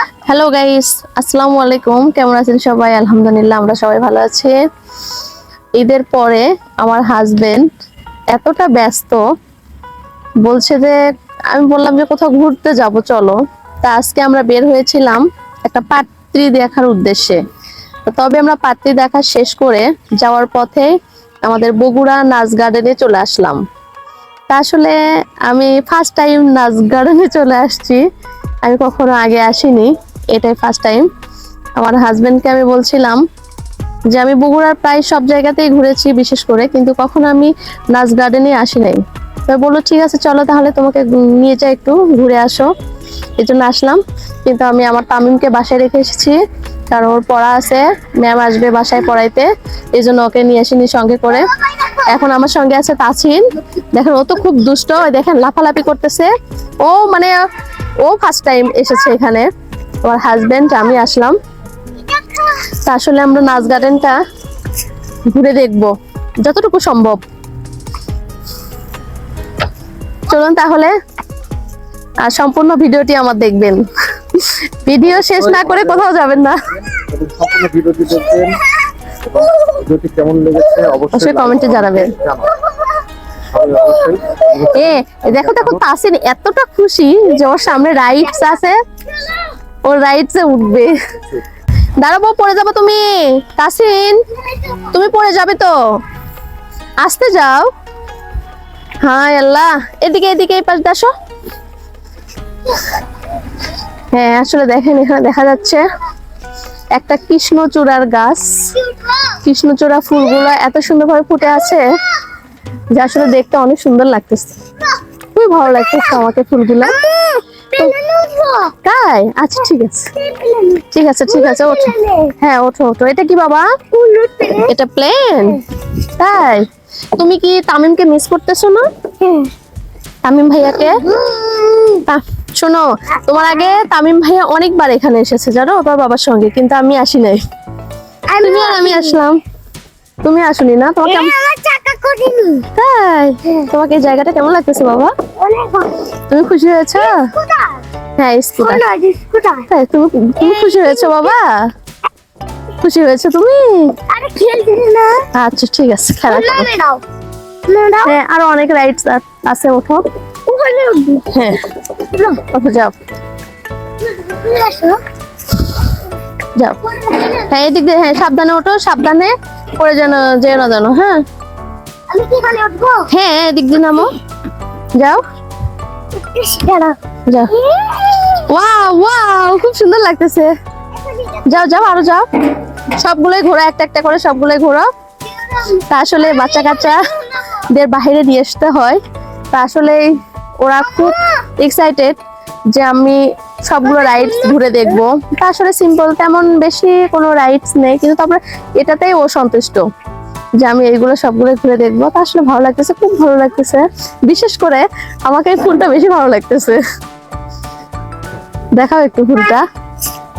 Hello guys আসসালামু আলাইকুম কেমন আছেন সবাই? আলহামদুলিল্লাহ, আমরা সবাই ভালো আছি। ঈদের পরে আমার হাজবেন্ড এতটা ব্যস্ত, বলছে যে, আমি বললাম যে কোথাও ঘুরতে যাব, চলো। তা আজকে আমরা বের হয়েছিলাম একটা পাত্রী দেখার উদ্দেশ্যে। তবে আমরা পাত্রী দেখা শেষ করে যাওয়ার পথে আমাদের বগুড়া নাচ গার্ডেনে চলে আসলাম। তা আসলে আমি ফার্স্ট টাইম নাচ গার্ডেনে চলে আসছি। আমি কখনো আগে আসিনি, এটাই ফার্স্ট টাইম আমার হাজব্যান্ডকে আমি বলছিলাম যে আমি বগুড়ার প্রায় সব জায়গাতেই ঘুরেছি, বিশেষ করে, কিন্তু কখনো আমি নাচ গার্ডেনে আসি নাই। তো বলল, ঠিক আছে, চলো তাহলে তোমাকে নিয়ে যাই একটু, ঘুরে আসো। এই জন্য আসলাম। কিন্তু আমি আমার তামিমকে বাসায় রেখে এসেছি, কারণ ওর পড়া আছে ম্যাম আসবে বাসায় পড়াইতে, এই জন্য ওকে নিয়ে আসিনি সঙ্গে করে। এখন আমার সঙ্গে আছে তাছিন দেখেন, ও তো খুব দুষ্ট দেখেন, লাফালাফি করতেছে। ও মানে ও ফার্স্ট টাইম এসেছে এখানে। আমার হাজবেন্ড আমি আসলাম। তা আসলে আমরা নাচ গার্ডেনটা ঘুরে দেখব যতটুকু সম্ভব। চলুন তাহলে আর সম্পূর্ণ ভিডিওটি আমার দেখবেন। ভিডিও শেষ না করে কোথাও যাবেন না। ভিডিওটি দেখবেন। ভিডিওটি কেমন লেগেছে অবশ্যই কমেন্টে জানাবেন। এ, দেখো দেখো, তাসিন এতটা খুশি যে ওর সামনে রাইডস আছে। ওর রাইডসে উঠবে। দাঁড়াবো, পড়ে যাব তুমি। তাসিন, তুমি পড়ে যাবে তো। আসতে যাও। হায় আল্লাহ। এদিকে এদিকে, এই আসো। হ্যাঁ আসলে দেখেন, এখানে দেখা যাচ্ছে একটা কৃষ্ণচূড়ার গাছ। কৃষ্ণচূড়া ফুলগুলো এত সুন্দরভাবে ফুটে আছে। যা আসলে দেখতে অনেক সুন্দর লাগতেছে। খুবই ভালো লাগতেছে আমাকে ফুলগুলা। তাই? আচ্ছা ঠিক আছে। ঠিক আছে ঠিক আছে ওঠো। হ্যাঁ ওঠো ওঠো। এটা কি বাবা? এটা প্লেন তাই? তুমি কি তামিমকে মিস করতেছো না? তামিম ভাইয়াকে? শোনো তোমার আগে তামিম ভাইয়া অনেকবার এখানে এসেছে জানো? তোর বাবার সঙ্গে কিন্তু আমি আসি নাই। তুমি আর আমি আসলাম। তুমি আসুনি না? তোমাকে চাকা করিনি। তাই? তোমাকে এই জায়গাটা কেমন লাগতেছে বাবা? অনেক তুমি খুশি হয়েছো? হ্যাঁ স্কুটার। কোথায় তুমি তুমি খুশি হয়েছো বাবা? খুশি হয়েছো তুমি? আরে খেলতে না। আচ্ছা ঠিক আছে খেলা করো। নামে দাও। না দাও। হ্যাঁ আরও অনেক রাইডস আছে ওঠো। ওখানে হ্যাঁ। ওঠো যাও। যাও। হ্যাঁ এদিক দিয়ে হ্যাঁ সাবধানে ওঠো সাবধানে। পড়ে যেন যেও না যেন হ্যাঁ। আমি কি এখানে উঠবো? হ্যাঁ এদিক দিয়ে নামো। যাও। যাও। ওয়াও ওয়াও খুব সুন্দর লাগতেছে। যাও যাও আরও যাও। সবগুলোই ঘোরা একটা একটা করে সবগুলোই ঘোরা তা আসলে বাচ্চা কাচ্চাদের বাইরে নিয়ে আসতে হয়। তা আসলে ওরা খুব এক্সাইটেড যে আমি সবগুলো রাইডস ঘুরে দেখব। তা আসলে সিম্পল তেমন বেশি কোনো রাইডস নেই। কিন্তু তারপরে এটাতেই ও সন্তুষ্ট। যে আমি এইগুলো সবগুলো ঘুরে দেখব। তা আসলে ভালো লাগতেছে, খুব ভালো লাগতেছে। বিশেষ করে আমাকে এই ফুলটা বেশি ভালো লাগতেছে। দেখাও একটু ফুলটা।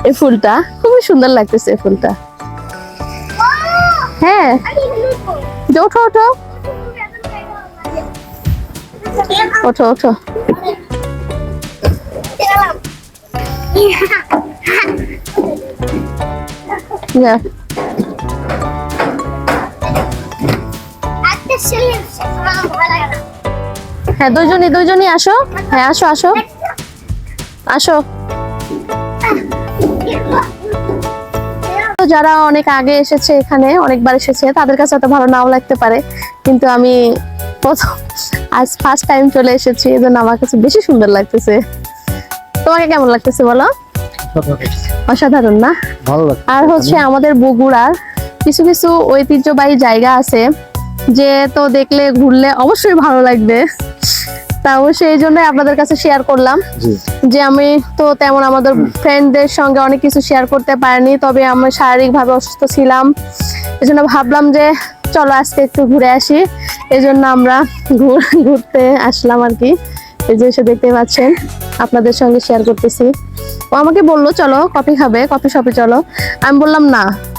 এই ফুলটা, খুবই সুন্দর লাগতেছে এই ফুলটা। হ্যাঁ। ওঠো ওঠো। ওঠো ওঠো। যা। হ্যাঁ দুইজনই দুইজনই আসো। হ্যাঁ আসো আসো। আসো। যারা অনেক আগে এসেছে এখানে অনেকবার এসেছে তাদের কাছে অত ভালো নাও লাগতে পারে। কিন্তু আমি প্রথম আজ ফার্স্ট টাইম চলে এসেছি এই জন্য আমার কাছে বেশি সুন্দর লাগতেছে। তোমাকে কেমন লাগতেছে বলো? অসাধারণ না? আর হচ্ছে আমাদের বগুড়ার কিছু কিছু ঐতিহ্যবাহী জায়গা আছে। যে তো দেখলে ঘুরলে অবশ্যই ভালো লাগবে। তাও সেই এই জন্যই আপনাদের কাছে শেয়ার করলাম যে আমি তো তেমন আমাদের ফ্রেন্ডদের সঙ্গে অনেক কিছু শেয়ার করতে পারিনি তবে আমি শারীরিকভাবে অসুস্থ ছিলাম। এই জন্য ভাবলাম যে চলো আজকে একটু ঘুরে আসি। এই জন্য আমরা ঘুর- ঘুরতে আসলাম আর কি। এই যে এসে দেখতে পাচ্ছেন আপনাদের সঙ্গে শেয়ার করতেছি। ও আমাকে বলল চলো কফি খাবে কফি শপে চলো। আমি বললাম না।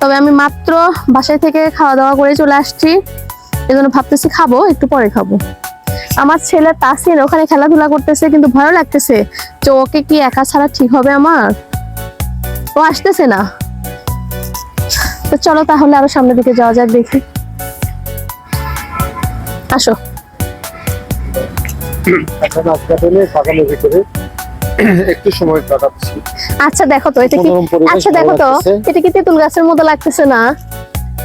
তবে আমি মাত্র বাসায় থেকে খাওয়া দাওয়া করে চলে আসছি। এই জন্য ভাবতেছি খাব, একটু পরে খাব। আমার ছেলে তাসিন ওখানে খেলাধুলা করতেছে, কিন্তু ভয় লাগতেছে যে ওকে কি একা ছাড়া ঠিক হবে আমার? ও আসতেছে না। তো চলো তাহলে আরও সামনের দিকে যাওয়া যাক, দেখি। আসো। ভিতরে একটু সময় কাটাচ্ছি। আচ্ছা দেখো তো এটা কি আচ্ছা দেখো তো এটা কি তেঁতুল গাছের মতো লাগতেছে না?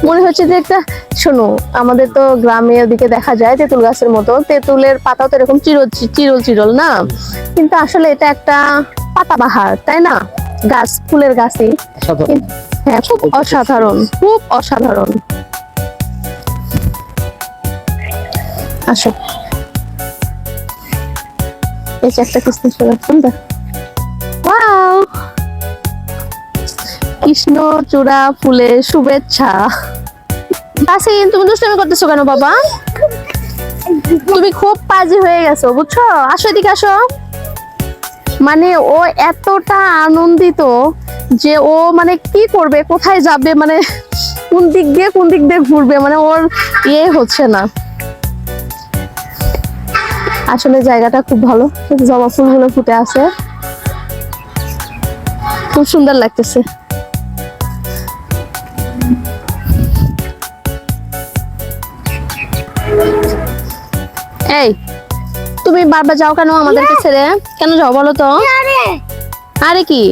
মনে হচ্ছে যে একটা শোনো আমাদের তো গ্রামের দিকে দেখা যায় তেঁতুল গাছের মতো। তেঁতুলের পাতাও তো এরকম চিরল চিরল চিরল না? কিন্তু আসলে এটা একটা পাতাবাহার তাই না? গাছ ফুলের গাছই। হ্যাঁ খুব অসাধারণ খুব অসাধারণ। আসো। এই একটা কৃষ্ণ চূড়া সুন্দর ওয়াও কৃষ্ণ, চূড়া ফুলের শুভেচ্ছা। তাসিন তুমি দুষ্টামি করতেছো কেন, বাবা? তুমি খুব পাজি হয়ে গেছো, বুঝছ? আসো এদিকে, আসো। মানে ও এতটা আনন্দিত যে ও মানে কি করবে, কোথায় যাবে মানে কোন দিক দিয়ে কোন দিক দিয়ে ঘুরবে মানে ওর ইয়ে হচ্ছে না। আসলে জায়গাটা খুব ভালো। জবা ফুলগুলো ফুটে আছে। খুব সুন্দর লাগতেছে। এই তুমি বারবার যাও কেন আমাদেরকে ছেড়ে? কেন যাও বলো তো? আরে? কি?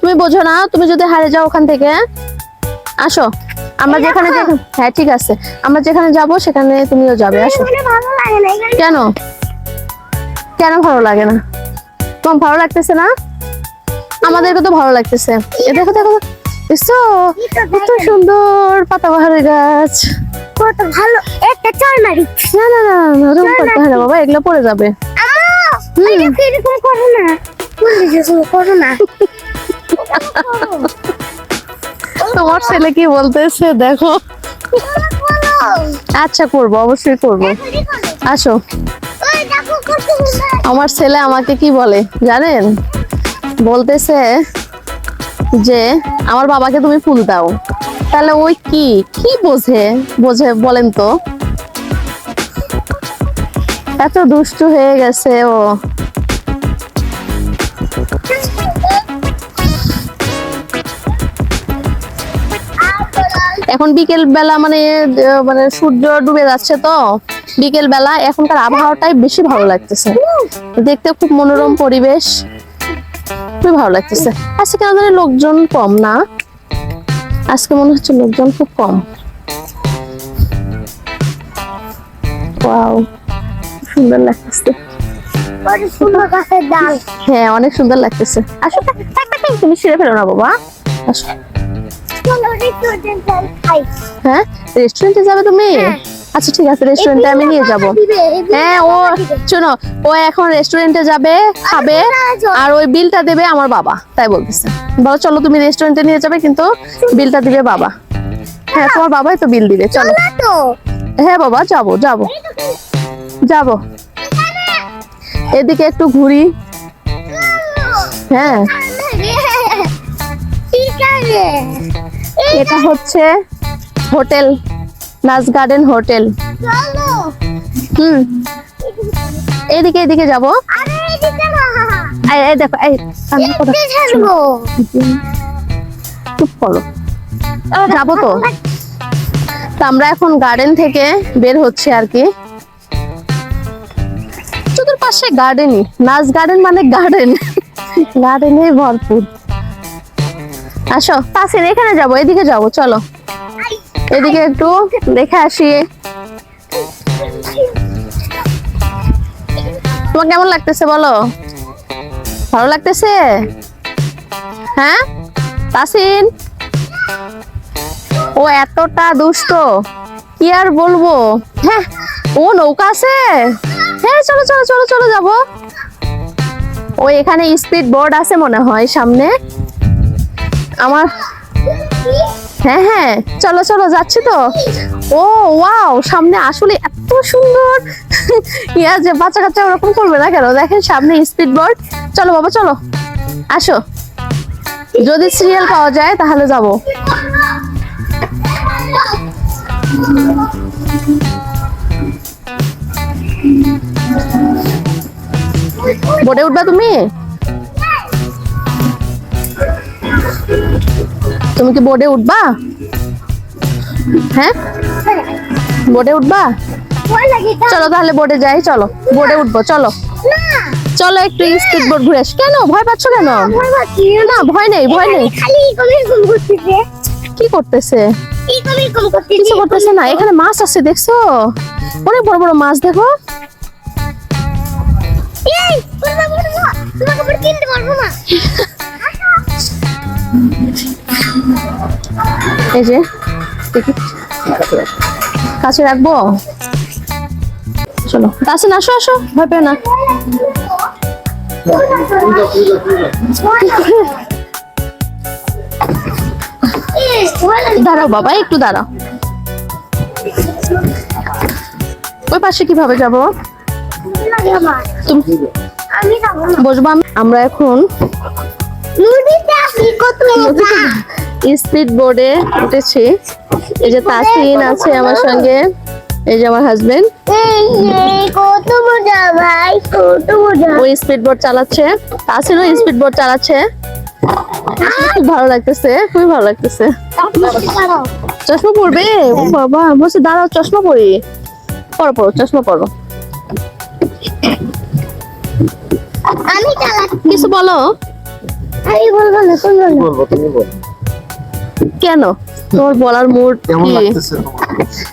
তুমি বোঝো না তুমি যদি হারে যাও ওখান থেকে। আসো আমরা যেখানে হ্যাঁ ঠিক আছে। আমরা যেখানে যাব সেখানে তুমিও যাবে। আসো। কেন? কেন ভালো লাগে না? তোমার ভালো লাগতেছে না? আমাদেরকে তো ভালো লাগতেছে। এ দেখো দেখো এসো কত সুন্দর পাতাবাহারের গাছ। কত ভালো। একটা চল মারি। না না না না ওরকম করতে হয় না বাবা এগুলো পড়ে যাবে। এরকম করো না। করো না। তোমার ছেলে কি বলতেছে? দেখো। আচ্ছা করব অবশ্যই করব। আসো। আমার ছেলে আমাকে কি বলে জানেন? বলতেছে যে, আমার বাবাকে তুমি ফুল দাও। তাহলে ওই কি? কি বোঝে? বোঝে বলেন তো। এত দুষ্টু হয়ে গেছে ও। এখন বিকেল বেলা মানে মানে সূর্য ডুবে যাচ্ছে তো। বিকেল বেলা এখনকার আবহাওয়াটাই বেশি ভালো লাগতেছে। দেখতে খুব মনোরম পরিবেশ। খুবই ভালো লাগতেছে। আজকে কেন জানি লোকজন কম না। আজকে মনে হচ্ছে লোকজন খুব কম। ওয়াও সুন্দর লাগতেছে। হ্যাঁ অনেক সুন্দর লাগতেছে। আসো টাক, টাক, টাক, টাক, তুমি ছিঁড়ে ফেলো না বাবা। সুন্দর রেস্টুরেন্ট হ্যাঁ? রেস্টুরেন্টে যাবে তুমি হ্যাঁ। আচ্ছা ঠিক আছে রেস্টুরেন্টে আমি নিয়ে যাব। হ্যাঁ ও শোনো ও এখন রেস্টুরেন্টে যাবে খাবে আর ওই বিলটা দেবে আমার বাবা তাই বলতেছে। বলো চলো তুমি রেস্টুরেন্টে নিয়ে যাবে কিন্তু বিলটা দিবে বাবা। হ্যাঁ তোমার বাবাই তো বিল দিবে চলো। হ্যাঁ বাবা যাব যাব। যাব। এদিকে একটু ঘুরি। হ্যাঁ। এটা হচ্ছে হোটেল। নাচ গার্ডেন হোটেল। হুম। এদিকে এদিকে যাব। এই দেখো এই চুপ করো। যাব তো। আমরা এখন গার্ডেন থেকে বের হচ্ছে আর কি। চতুর্পাশে গার্ডেনই। নাচ গার্ডেন মানে গার্ডেন। গার্ডেনে ভরপুর। আসো তাসিন এখানে যাব এদিকে যাব চলো। এদিকে একটু দেখে আসি। তোমার কেমন লাগতেছে বলো? ভালো লাগতেছে? হ্যাঁ? তাসিন? ও এতটা দুষ্ট। কি আর বলব? হ্যাঁ ও নৌকা আছে? হ্যাঁ চলো চলো চলো চলো যাব। ও এখানে স্পিড বোর্ড আছে মনে হয় সামনে। আমার হ্যাঁ হ্যাঁ চলো চলো, যাচ্ছি তো। ও, ওয়াও, সামনে আসলে এত সুন্দর। ইয়া যে বাচ্চা কাচ্চা ওরকম করবে না কেন? দেখেন সামনে স্পিড বোর্ড চলো বাবা, চলো। আসো। যদি সিরিয়াল পাওয়া যায়, তাহলে যাব। বোর্ডে উঠবা তুমি? তুমি কি বোর্ডে উঠবা? হ্যাঁ? বোর্ডে উঠবা? চলো তাহলে বোর্ডে যাই চলো। বোর্ডে উঠবো চলো। চলো একটু স্পিড বোর্ড ঘুরে আসি। কেন? ভয় পাচ্ছ কেন? না ভয় নেই ভয় নেই। কি করতেছে? কিছু করতেছে না। এখানে মাছ আছে দেখছ? অনেক বড় বড় মাছ দেখো। এই বলবা বলবা তোমাকে কিনতে পারব না। এই যে কাছে রাখব? চলো। কাছে না আসো আসো ভয় পেও না। দাঁড়াও বাবা একটু দাঁড়াও। ওই পাশে কীভাবে যাব? তুমি বসবো আমরা এখন স্পিড বোর্ডে উঠেছি। এই যে তাসিন আছে আমার সঙ্গে এই যে আমার হাজবেন্ড কত মজা ভাই কত মজা ওই স্পিড বোর্ড চালাচ্ছে। তাসিনও স্পিড বোর্ড চালাচ্ছে। খুব ভালো লাগতেছে খুবই ভালো লাগতেছে। চশমা পরবে? ও বাবা বলছে দাঁড়াও চশমা পরি। পরো পরো চশমা পরো। আমি কিছু বলো? আমি বলব না বলব তুমি বলো। কেন? তোমার বলার মুড কেমন লাগতেছে তোমার?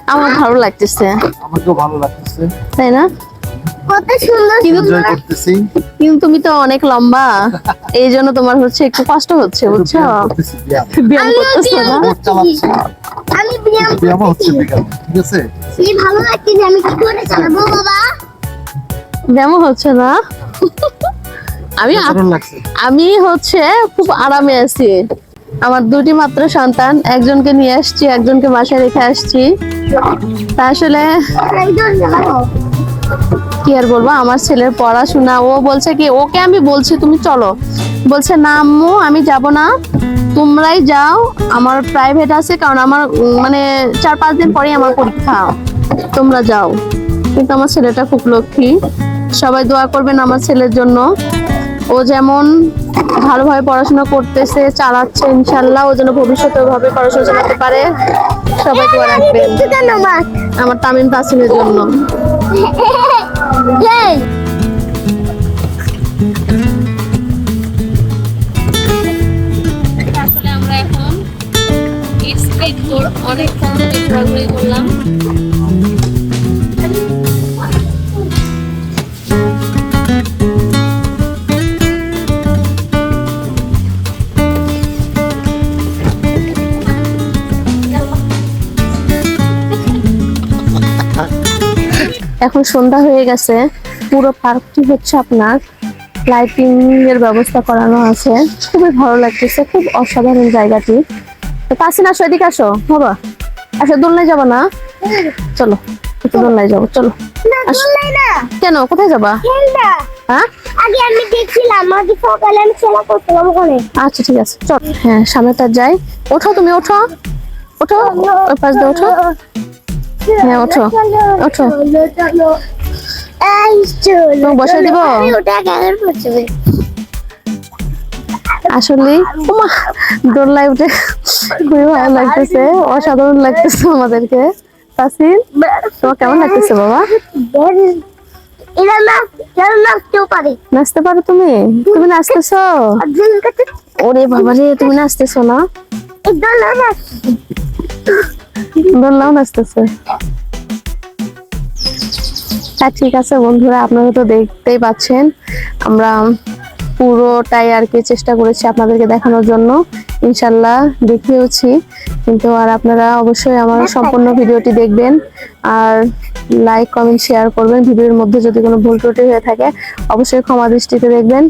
আমার ভালো লাগতেছে। আমাকেও ভালো লাগতেছে। তাই না? কত সুন্দর কিন্তু করতেছি। কিন্তু তুমি তো অনেক লম্বা। এই জন্য তোমার হচ্ছে একটু কষ্ট হচ্ছে বুঝছ? ব্যায়াম করতেছি না? আমি ব্যায়াম ব্যায়াম হচ্ছে ঠিক আছে? কি ভালো লাগছে আমি কি করে চালাবো বাবা? ব্যায়াম হচ্ছে না? আমি আমি হচ্ছে খুব আরামে আছি। আমার দুটি মাত্র সন্তান একজনকে নিয়ে আসছি একজনকে বাসায় রেখে আসছি। তা আসলে কি আর বলব আমার ছেলের পড়াশোনা ও বলছে কি ওকে আমি বলছি তুমি চলো। বলছে না আম্মু আমি যাব না। তোমরাই যাও আমার প্রাইভেট আছে কারণ আমার মানে চার পাঁচ দিন পরেই আমার পরীক্ষা। তোমরা যাও। কিন্তু আমার ছেলেটা খুব লক্ষ্মী। সবাই দোয়া করবেন আমার ছেলের জন্য। ও যেমন ভালোভাবে পড়াশোনা করতেছে, চালাচ্ছে, ইনশাল্লাহ ও যেন ভবিষ্যতে ওভাবে পড়াশোনা চালাতে পারে। সবাই দোয়া রাখবেন। আমার তামিম তাসিমের জন্য। করলাম। এখন সন্ধ্যা হয়ে গেছে পুরো পার্কটি হচ্ছে আপনার লাইটিং এর ব্যবস্থা করানো আছে। খুবই ভালো লাগতেছে খুব অসাধারণ জায়গাটি। তো পাশে না আসো এদিকে আসো বাবা। আসো দোলনায় যাব না? চলো দোলনায় যাব চলো। কেন কোথায় যাবা? হ্যাঁ? আগে আমি দেখছিলাম আগে সকালে আমি খেলা করছিলাম ওখানে। আচ্ছা ঠিক আছে চল। হ্যাঁ সামনে তার যাই। ওঠো তুমি ওঠো। ওঠো ওই পাশ দিয়ে ওঠো। হ্যাঁ, ওঠো, ওঠো। তোমাকে দিব? আসলে ওমা দোলনায় উঠে খুবই ভালো লাগতেছে অসাধারণ লাগতেছে আমাদেরকে তাসিন তোমার কেমন লাগতেছে বাবা? নাচতে পারো তুমি? তুমি নাচতেছো? ওরে বাবা রে তুমি নাচতেছো না? নাচ নাচতেছে হ্যাঁ ঠিক আছে বন্ধুরা আপনারা তো দেখতেই পাচ্ছেন আমরা পুরোটাই আর কি চেষ্টা করেছি আপনাদেরকে দেখানোর জন্য। ইনশাল্লাহ দেখিয়েওছি কিন্তু আর আপনারা অবশ্যই আমার সম্পূর্ণ ভিডিওটি দেখবেন আর লাইক কমেন্ট শেয়ার করবেন। ভিডিওর মধ্যে যদি কোনো ভুল ত্রুটি হয়ে থাকে অবশ্যই ক্ষমা দৃষ্টিতে দেখবেন।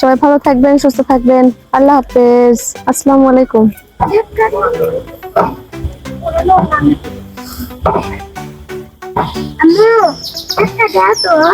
সবাই ভালো থাকবেন সুস্থ থাকবেন। আল্লাহ হাফেজ। আসসালামু আলাইকুম। Ano? ano Basta gato, ha?